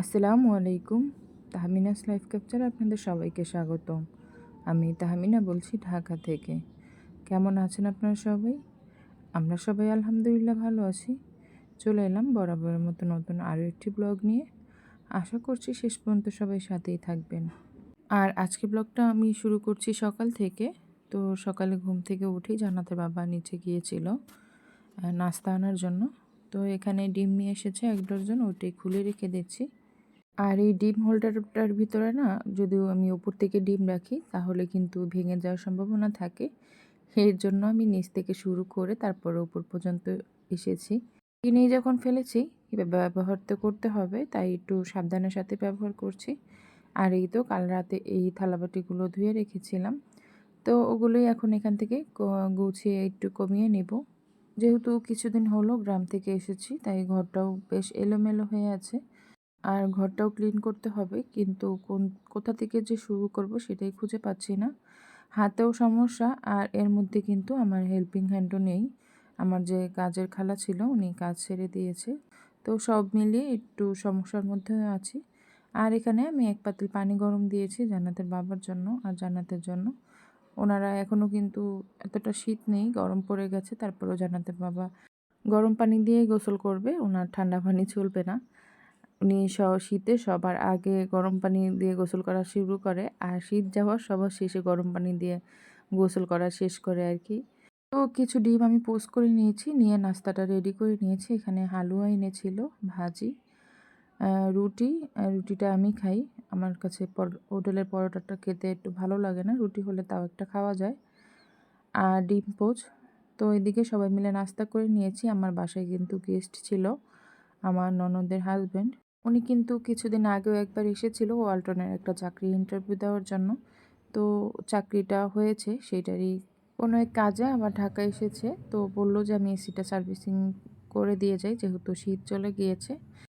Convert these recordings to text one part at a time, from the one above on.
আসসালামু আলাইকুম। Tahmina's life capture আপনাদের সবাইকে স্বাগতম। আমি তাহমিনা বলছি ঢাকা থেকে। কেমন আছেন আপনারা সবাই? আমরা সবাই আলহামদুলিল্লাহ ভালো আছি। চলে এলাম বরাবরের মতো নতুন আরও একটি ব্লগ নিয়ে। আশা করছি শেষ পর্যন্ত সবাই সাথেই থাকবেন। আর আজকে ব্লগটা আমি শুরু করছি সকাল থেকে। তো সকালে ঘুম থেকে উঠেই জানাতে বাবা নিচে গিয়েছিল নাস্তা আনার জন্য। তো এখানে ডিম নিয়ে এসেছে এক ডজন, ওটাই খুলে রেখে দিচ্ছি। আর এই ডিম হোল্ডারটার ভিতরে না, যদিও আমি ওপর থেকে ডিম রাখি, তাহলে কিন্তু ভেঙে যাওয়ার সম্ভাবনা থাকে। এর জন্য আমি নিচ থেকে শুরু করে তারপরে উপর পর্যন্ত এসেছি। কিনেই যখন ফেলেছি ব্যবহার তো করতে হবে, তাই একটু সাবধানের সাথে ব্যবহার করছি। আর এই তো কাল রাতে এই থালাবাটিগুলো ধুয়ে রেখেছিলাম। তো ওগুলোই এখন এখান থেকে গুছিয়ে একটু কমিয়ে নেব। যেহেতু কিছুদিন হলো গ্রাম থেকে এসেছি, তাই ঘরটাও বেশ এলোমেলো হয়ে আছে। আর ঘরটাও ক্লিন করতে হবে। কিন্তু কোন, কোথা থেকে যে শুরু করব সেটাই খুঁজে পাচ্ছি না। হাতেও সমস্যা আর এর মধ্যে কিন্তু আমার হেল্পিং হ্যান্ডও নেই। আমার যে কাজের খালা ছিল উনি কাজ ছেড়ে দিয়েছে। তো সব মিলিয়ে একটু সমস্যার মধ্যে আছি। আর এখানে আমি এক পাতিল পানি গরম দিয়েছি জান্নাতের বাবার জন্য আর জান্নাতের জন্য। ওনারা এখনও কিন্তু এতটা শীত নেই, গরম পড়ে গেছে, তারপরেও জান্নাতের বাবা গরম পানি দিয়ে গোসল করবে, ওনার ঠান্ডা পানি চলবে না। উনি শীতে সবার আগে গরম পানি দিয়ে গোসল করা শুরু করে আর শীত যাওয়ার সবার শেষে গরম পানি দিয়ে গোসল করা শেষ করে আর কি। তো কিছু ডিম আমি পোস্ট করে নিয়েছি, নিয়ে নাস্তাটা রেডি করে নিয়েছি। এখানে হালুয়া এনেছিল, ভাজি রুটি। রুটিটা আমি খাই। আমার কাছে হোটেলের পরোটাটা খেতে একটু ভালো লাগে না, রুটি হলে তাও একটা খাওয়া যায়। আর ডিম পোচ। তো এদিকে সবাই মিলে নাস্তা করে নিয়েছি। আমার বাসায় কিন্তু গেস্ট ছিল আমার ননদের হাজব্যান্ড উনি কিন্তু কিছুদিন আগেও একবার এসেছিল ওয়ালটনের একটা চাকরি ইন্টারভিউ দেওয়ার জন্য। তো চাকরিটা হয়েছে সেটারই কোনো এক কাজে আবার ঢাকা এসেছে। তো বলল যে আমি এসিটা সার্ভিসিং করে দিয়ে যাই, যেহেতু শীত চলে গিয়েছে।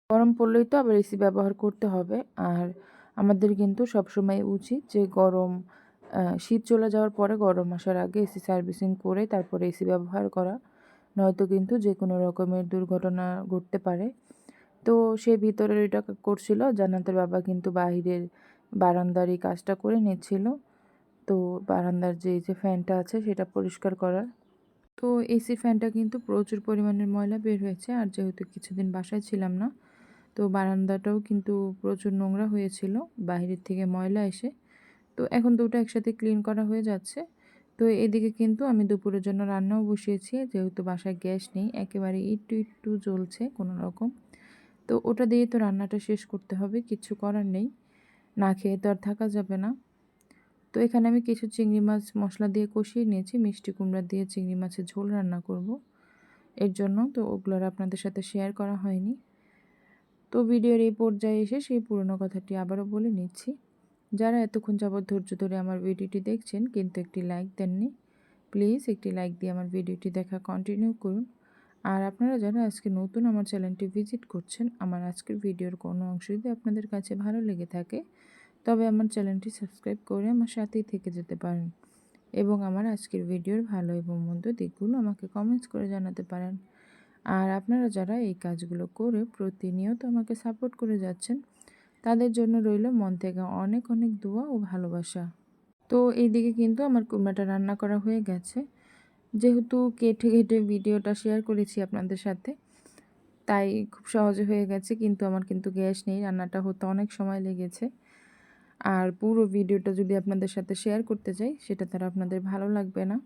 গরম পড়লেই তো আবার এসি ব্যবহার করতে হবে। আর আমাদের কিন্তু সবসময় উচিত যে গরম শীত চলে যাওয়ার পরে গরম আসার আগে এসি সার্ভিসিং করে তারপরে এসি ব্যবহার করা। নয়তো কিন্তু যে কোনো রকমের দুর্ঘটনা ঘটতে পারে। তো সে ভিতরে এটা করছিল। জান্নাতের বাবা কিন্তু বাহিরের বারান্দার এই কাজটা করে নিচ্ছিল। তো বারান্দার যে যে ফ্যানটা আছে সেটা পরিষ্কার করার। তো এসি ফ্যানটা কিন্তু প্রচুর পরিমাণের ময়লা বের হয়েছে আর যেহেতু কিছুদিন বাসায় ছিলাম না, তো বারান্দাটাও কিন্তু প্রচুর নোংরা হয়েছিল। বাইরের থেকে ময়লা এসে তো এখন দুটো একসাথে ক্লিন করা হয়ে যাচ্ছে। তো এদিকে কিন্তু আমি দুপুরের জন্য রান্নাও বসিয়েছি। যেহেতু বাসায় গ্যাস নেই, একেবারে একটু একটু জ্বলছে কোনো রকম। তো ওটা দিয়ে তো রান্নাটা শেষ করতে হবে, কিছু করার নেই। না খেয়ে তো আর থাকা যাবে না। তো এখানে আমি কিছু চিংড়ি মাছ মশলা দিয়ে কষিয়ে নিয়েছি, মিষ্টি কুমড়া দিয়ে চিংড়ি মাছের ঝোল রান্না করব। এর জন্য তো ওগুলো আপনাদের সাথে শেয়ার করা হয়নি। তো ভিডিওর এই পর্যায়ে এসে সেই পুরনো কথাটি আবারও বলে নিচ্ছি। যারা এতক্ষণ যাবৎ ধৈর্য ধরে আমার ভিডিওটি দেখছেন, কিন্তু একটি লাইক দেননি প্লিজ একটি লাইক দিয়ে আমার ভিডিওটি দেখা কন্টিনিউ করুন। আর আপনারা যারা আজকে নতুন আমার চ্যানেলটি ভিজিট করছেন, আমার আজকের ভিডিওর কোনো অংশ যদি আপনাদের কাছে ভালো লেগে থাকে, তবে আমার চ্যানেলটি সাবস্ক্রাইব করে আমার সাথেই থেকে যেতে পারেন এবং আমার আজকের ভিডিওর ভালো এবং মন্দ দিকগুলো আমাকে কমেন্টস করে জানাতে পারেন। আর আপনারা যারা এই কাজগুলো করে প্রতিনিয়ত আমাকে সাপোর্ট করে যাচ্ছেন, তাদের জন্য রইল মন থেকে অনেক অনেক দোয়া ও ভালোবাসা। তো এইদিকে কিন্তু আমার কুমড়াটা রান্না করা হয়ে গেছে। যেহেতু কেটে কেটে ভিডিওটা শেয়ার করেছি আপনাদের সাথে, তাই খুব সহজে হয়ে গেছে, কিন্তু আমার কিন্তু গ্যাস নেই, রান্নাটা হতে অনেক সময় লেগেছে। আর পুরো ভিডিওটা যদি আপনাদের সাথে শেয়ার করতে চাই সেটা তারা আপনাদের ভালো লাগবে না।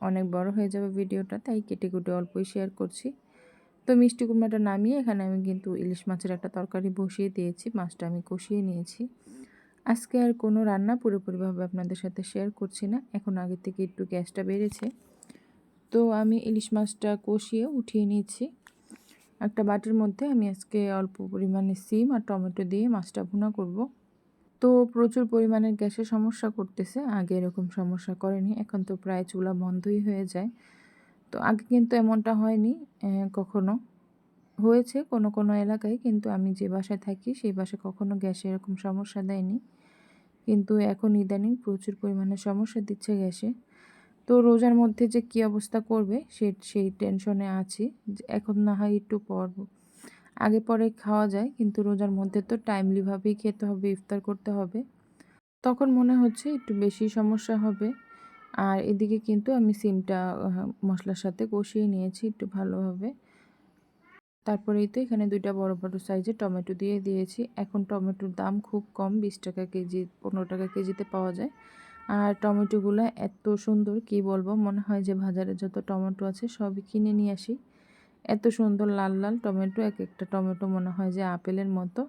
অনেক বড় হয়ে যাবে ভিডিওটা, তাই কেটে কুটে অল্পই শেয়ার করছি। তো মিষ্টি কুমড়াটা নামিয়ে এখানে আমি কিন্তু ইলিশ মাছের একটা তরকারি বসিয়ে দিয়েছি, মাছটা আমি কষিয়ে নিয়েছি। আজকে আর কোনো রান্না পুরোপুরিভাবে আপনাদের সাথে শেয়ার করছি না, এখন আগে থেকে একটু গ্যাসটা বেড়েছে। তো আমি ইলিশ মাছটা কষিয়ে উঠিয়ে নিয়েছি। একটা বাটির মধ্যে আমি আজকে অল্প পরিমাণে সিম আর টমেটো দিয়ে মাছটা ভুনা করব। তো প্রচুর পরিমাণের গ্যাসের সমস্যা করতেছে, আগে এরকম সমস্যা করেনি, এখন তো প্রায় চুলা বন্ধই হয়ে যায়। তো আগে কিন্তু এমনটা হয়নি কখনো। হয়েছে কোনো কোনো এলাকায়, কিন্তু আমি যে বাসায় থাকি সেই বাসায় কখনো গ্যাসে এরকম সমস্যা দেয়নি। কিন্তু এখন ইদানিং প্রচুর পরিমাণে সমস্যা দিচ্ছে গ্যাসে। তো রোজার মধ্যে যে কী অবস্থা করবে সে, সেই টেনশনে আছি এখন না হয় একটু পর আগে পরে খাওয়া যায়, কিন্তু রোজার মধ্যে তো টাইমলিভাবেই খেতে হবে, ইফতার করতে হবে। তখন মনে হচ্ছে একটু বেশি সমস্যা হবে। আর এদিকে কিন্তু আমি সিমটা মশলার সাথে কষিয়ে নিয়েছি একটু ভালোভাবে। তারপরেই তো এখানে দুইটা বড় বড় সাইজের টমেটো দিয়ে দিয়েছি। এখন টমেটোর দাম খুব কম, বিশ টাকা কেজি, পনেরো টাকা কেজিতে পাওয়া যায়। আর টমেটোগুলো এত সুন্দর, কি বলব? মনে হয় যে বাজারে যত টমেটো আছে সবই কিনে নিয়ে আসি। এত সুন্দর লাল লাল টমেটো, এক একটা টমেটো মনে হয় যে আপেলের মতো।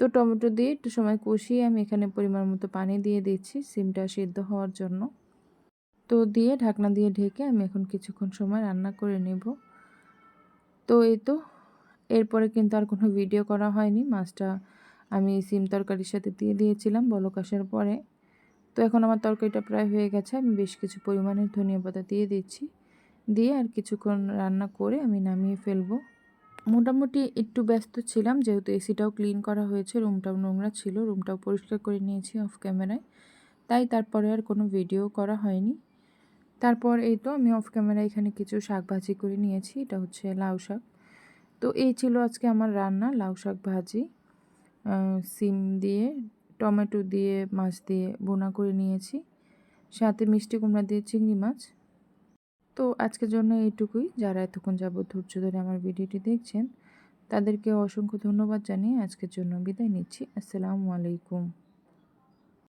তো টমেটো দিয়ে একটু সময় কষিয়ে আমি এখানে পরিমাণ মতো পানি দিয়ে দিচ্ছি, সিমটা সিদ্ধ হওয়ার জন্য। তো দিয়ে ঢাকনা দিয়ে ঢেকে আমি এখন কিছুক্ষণ সময় রান্না করে নেব। তো এই তো, এরপরে কিন্তু আর কোনো ভিডিও করা হয়নি। মাছটা আমি সিম তরকারির সাথে দিয়ে দিয়েছিলাম বলক আসার পরে। তো এখন আমার তরকারিটা প্রায় হয়ে গেছে। আমি বেশ কিছু পরিমাণের ধনিয়া পাতা দিয়ে দিচ্ছি। দিয়ে আর কিছুক্ষণ রান্না করে আমি নামিয়ে ফেলব। মোটামুটি একটু ব্যস্ত ছিলাম, যেহেতু এসিটাও ক্লিন করা হয়েছে, রুমটাও নোংরা ছিল, রুমটাও পরিষ্কার করে নিয়েছি অফ ক্যামেরায় তাই তারপরে আর কোনো ভিডিও করা হয়নি। তারপর এই তো আমি অফ ক্যামেরা এখানে কিছু শাক ভাজি করে নিয়েছি, এটা হচ্ছে লাউ শাক। তো এই ছিল আজকে আমার রান্না, লাউ শাক ভাজি সিম দিয়ে টমেটো দিয়ে, মাছ দিয়ে বোনা করে নিয়েছি। সাথে মিষ্টি কুমড়া দিয়ে চিংড়ি মাছ। তো আজকের জন্য এইটুকুই। যারা এতক্ষণ যাবত ধৈর্য ধরে আমার ভিডিওটি দেখছেন, তাদেরকে অসংখ্য ধন্যবাদ জানিয়ে আজকের জন্য বিদায় নিচ্ছি। আসসালামু আলাইকুম।